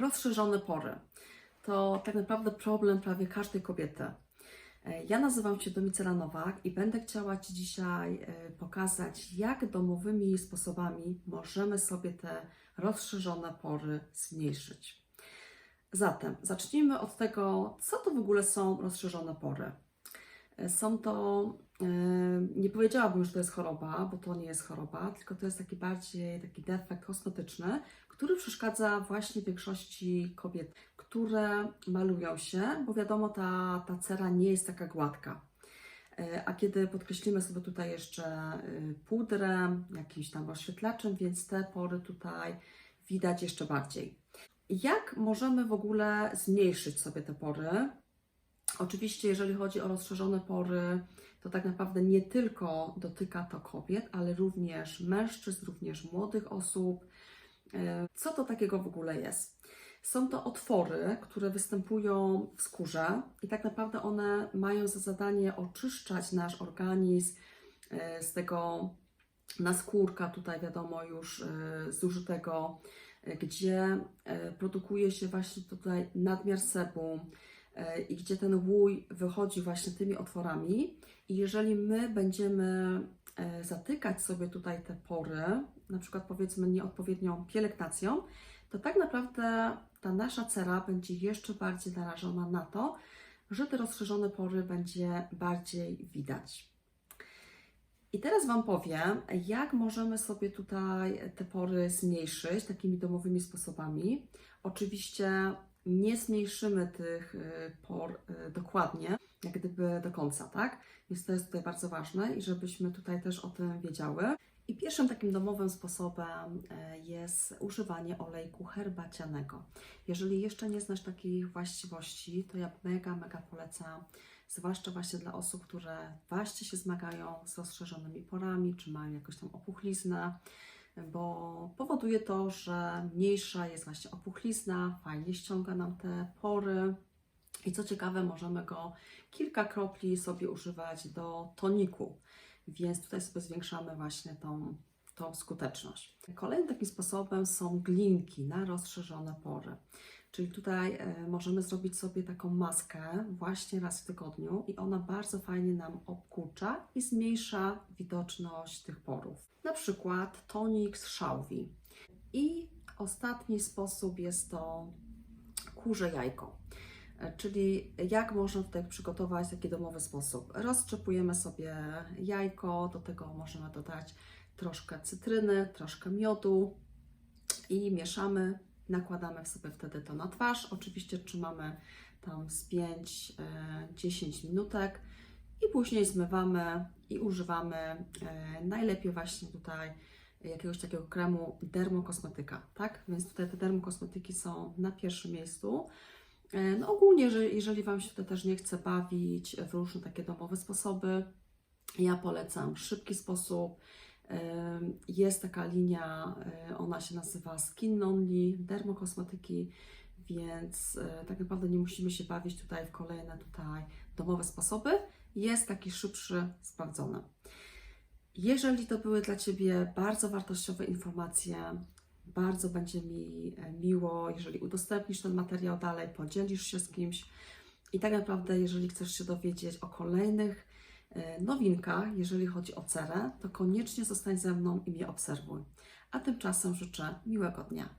Rozszerzone pory to tak naprawdę problem prawie każdej kobiety. E, Ja nazywam się Domicela Nowak i będę chciała Ci dzisiaj e, pokazać, jak domowymi sposobami możemy sobie te rozszerzone pory zmniejszyć. Zatem zacznijmy od tego, co to w ogóle są rozszerzone pory. E, Są to, e, nie powiedziałabym, że to jest choroba, bo to nie jest choroba, tylko to jest taki bardziej taki defekt kosmetyczny, który przeszkadza właśnie większości kobiet, które malują się, bo wiadomo, ta, ta cera nie jest taka gładka. E, A kiedy podkreślimy sobie tutaj jeszcze y, pudrem, jakimś tam rozświetlaczem, więc te pory tutaj widać jeszcze bardziej. Jak możemy w ogóle zmniejszyć sobie te pory? Oczywiście, jeżeli chodzi o rozszerzone pory, to tak naprawdę nie tylko dotyka to kobiet, ale również mężczyzn, również młodych osób. E, Co to takiego w ogóle jest? Są to otwory, które występują w skórze i tak naprawdę one mają za zadanie oczyszczać nasz organizm e, z tego naskórka, tutaj wiadomo już e, zużytego, gdzie produkuje się właśnie tutaj nadmiar sebum i gdzie ten łój wychodzi właśnie tymi otworami. I jeżeli my będziemy e, zatykać sobie tutaj te pory, na przykład powiedzmy nieodpowiednią pielęgnacją, to tak naprawdę ta nasza cera będzie jeszcze bardziej narażona na to, że te rozszerzone pory będzie bardziej widać. I teraz Wam powiem, jak możemy sobie tutaj te pory zmniejszyć takimi domowymi sposobami. Oczywiście nie zmniejszymy tych y, por y, dokładnie, jak gdyby do końca, tak? Więc to jest tutaj bardzo ważne i żebyśmy tutaj też o tym wiedziały. I pierwszym takim domowym sposobem e, jest używanie olejku herbacianego. Jeżeli jeszcze nie znasz takich właściwości, to ja mega, mega polecam, zwłaszcza właśnie dla osób, które właśnie się zmagają z rozszerzonymi porami, czy mają jakąś tam opuchliznę, bo powoduje to, że mniejsza jest właśnie opuchlizna, fajnie ściąga nam te pory. I co ciekawe, możemy go kilka kropli sobie używać do toniku więc tutaj sobie zwiększamy właśnie tą, tą skuteczność. Kolejnym takim sposobem są glinki na rozszerzone pory. Czyli tutaj e, możemy zrobić sobie taką maskę właśnie raz w tygodniu i ona bardzo fajnie nam obkurcza i zmniejsza widoczność tych porów. Na przykład tonik z szałwi. I ostatni sposób jest to kurze jajko. E, Czyli jak można tutaj przygotować taki domowy sposób? Rozczepujemy sobie jajko, do tego możemy dodać troszkę cytryny, troszkę miodu i mieszamy. Nakładamy sobie wtedy to na twarz. Oczywiście trzymamy tam z 5-10 minutek i później zmywamy i używamy e, najlepiej właśnie tutaj jakiegoś takiego kremu dermokosmetyka, tak? Więc tutaj te dermokosmetyki są na pierwszym miejscu. E, No ogólnie, że jeżeli Wam się tutaj też nie chce bawić w różne takie domowe sposoby, ja polecam szybki sposób. E, Jest taka linia, ona się nazywa Skin Only, dermokosmetyki, więc tak naprawdę nie musimy się bawić tutaj w kolejne tutaj domowe sposoby. Jest taki szybszy, sprawdzony. Jeżeli to były dla Ciebie bardzo wartościowe informacje, bardzo będzie mi e, miło, jeżeli udostępnisz ten materiał dalej, podzielisz się z kimś. I tak naprawdę, jeżeli chcesz się dowiedzieć o kolejnych e, nowinkach, jeżeli chodzi o cerę, to koniecznie zostań ze mną i mnie obserwuj. A tymczasem życzę miłego dnia.